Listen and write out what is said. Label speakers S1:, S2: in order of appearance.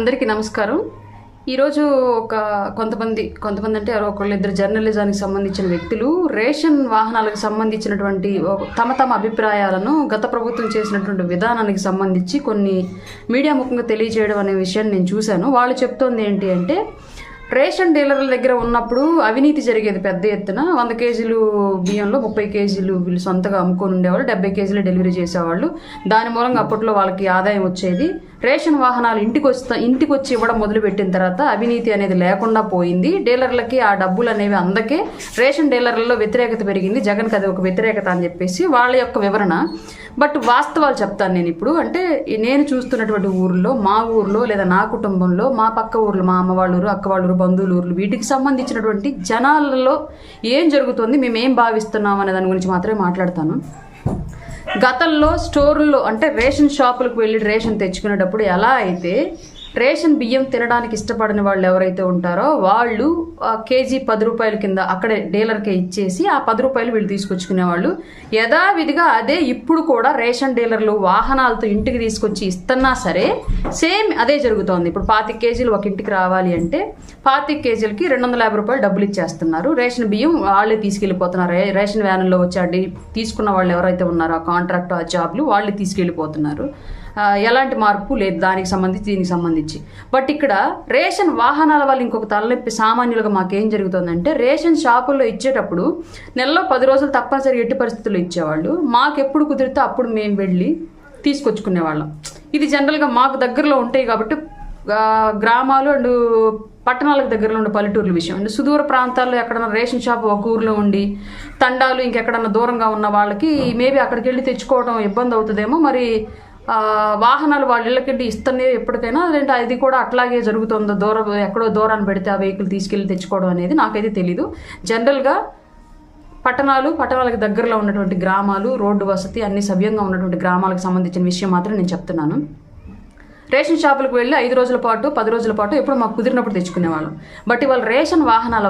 S1: అందరికీ నమస్కారం. ఈరోజు ఒక కొంతమంది కొంతమంది అంటే ఒకళ్ళు ఇద్దరు జర్నలిజానికి సంబంధించిన వ్యక్తులు రేషన్ వాహనాలకు సంబంధించినటువంటి తమ తమ అభిప్రాయాలను గత ప్రభుత్వం చేసినటువంటి విధానానికి సంబంధించి కొన్ని మీడియా ముఖంగా తెలియజేయడం అనే విషయాన్ని నేను చూశాను. వాళ్ళు చెప్తోంది ఏంటి అంటే రేషన్ డీలర్ల దగ్గర ఉన్నప్పుడు అవినీతి జరిగేది పెద్ద ఎత్తున. వంద కేజీలు బియ్యంలో ముప్పై కేజీలు వీళ్ళు సొంతగా అమ్ముకొని ఉండేవాళ్ళు. డెబ్బై కేజీలు డెలివరీ చేసేవాళ్ళు. దాని మూలంగా అప్పట్లో వాళ్ళకి ఆదాయం వచ్చేది. రేషన్ వాహనాలు ఇంటికి వస్తా ఇంటికి వచ్చి ఇవ్వడం మొదలుపెట్టిన తర్వాత అవినీతి అనేది లేకుండా పోయింది. డీలర్లకి ఆ డబ్బులు అనేవి అందకే. రేషన్ డీలర్లలో వ్యతిరేకత పెరిగింది. జగన్కి అది ఒక వ్యతిరేకత అని చెప్పేసి వాళ్ళ యొక్క వివరణ. బట్ వాస్తవాలు చెప్తాను నేను ఇప్పుడు. అంటే నేను చూస్తున్నటువంటి ఊర్లో మా ఊర్లో లేదా నా కుటుంబంలో మా పక్క ఊర్లో మా అమ్మ వాళ్ళ ఊరు అక్క వాళ్ళ ఊరు బంధువుల ఊర్లు వీటికి సంబంధించినటువంటి జనాలలో ఏం జరుగుతుంది మేము ఏం భావిస్తున్నాం అనే దాని గురించి మాత్రమే మాట్లాడతాను. గతంలో స్టోర్లో అంటే రేషన్ షాపులకు వెళ్ళి రేషన్ తెచ్చుకునేటప్పుడు ఎలా అయితే రేషన్ బియ్యం తినడానికి ఇష్టపడని వాళ్ళు ఎవరైతే ఉంటారో వాళ్ళు కేజీ పది రూపాయల కింద అక్కడే డీలర్కే ఇచ్చేసి ఆ పది రూపాయలు వీళ్ళు తీసుకొచ్చుకునేవాళ్ళు యథావిధిగా అదే ఇప్పుడు కూడా రేషన్ డీలర్లు వాహనాలతో ఇంటికి తీసుకొచ్చి ఇస్తున్నా సరే సేమ్ అదే జరుగుతోంది. ఇప్పుడు పాతిక కేజీలు ఒక ఇంటికి రావాలి అంటే పాతిక కేజీలకి రెండు వందల యాభై రూపాయలు డబ్బులు ఇచ్చేస్తున్నారు. రేషన్ బియ్యం వాళ్ళే తీసుకెళ్ళిపోతున్నారు. రేషన్ వ్యాన్లో వచ్చి తీసుకున్న వాళ్ళు ఎవరైతే ఉన్నారో ఆ కాంట్రాక్ట్ ఆ జాబ్లు వాళ్ళే తీసుకెళ్ళిపోతున్నారు. ఎలాంటి మార్పు లేదు దానికి సంబంధించి దీనికి సంబంధించి. బట్ ఇక్కడ రేషన్ వాహనాల వల్ల ఇంకొక తలనొప్పి సామాన్యులుగా మాకేం జరుగుతుందంటే రేషన్ షాపుల్లో ఇచ్చేటప్పుడు నెలలో పది రోజులు తప్పనిసరి ఎట్టి పరిస్థితుల్లో ఇచ్చేవాళ్ళు. మాకు ఎప్పుడు కుదిరితే అప్పుడు మేము వెళ్ళి తీసుకొచ్చుకునేవాళ్ళం. ఇది జనరల్గా మాకు దగ్గరలో ఉంటాయి కాబట్టి గ్రామాలు అండ్ పట్టణాలకు దగ్గరలో ఉండే పల్లెటూర్ల విషయం. అంటే సుదూర ప్రాంతాల్లో ఎక్కడన్నా రేషన్ షాప్ ఒక ఊర్లో ఉండి తండాలు ఇంకెక్కడన్నా దూరంగా ఉన్న వాళ్ళకి మేబీ అక్కడికి వెళ్ళి తెచ్చుకోవడం ఇబ్బంది అవుతుందేమో. మరి వాహనాలు వాళ్ళ ఇళ్ళకంటే ఇస్తనే ఎప్పటికైనా లేదంటే అది కూడా అట్లాగే జరుగుతుందో. దూరం ఎక్కడో దూరాన్ని పెడితే ఆ వెహికల్ తీసుకెళ్ళి తెచ్చుకోవడం అనేది నాకైతే తెలీదు. జనరల్గా పట్టణాలు పట్టణాలకు దగ్గరలో ఉన్నటువంటి గ్రామాలు రోడ్డు వసతి అన్ని సవ్యంగా ఉన్నటువంటి గ్రామాలకు సంబంధించిన విషయం మాత్రం నేను చెప్తున్నాను. రేషన్ షాపులకు వెళ్ళి ఐదు రోజుల పాటు పది రోజుల పాటు ఎప్పుడు మాకు కుదిరినప్పుడు తెచ్చుకునేవాళ్ళం. బట్ ఇవాళ రేషన్ వాహనాల వల్ల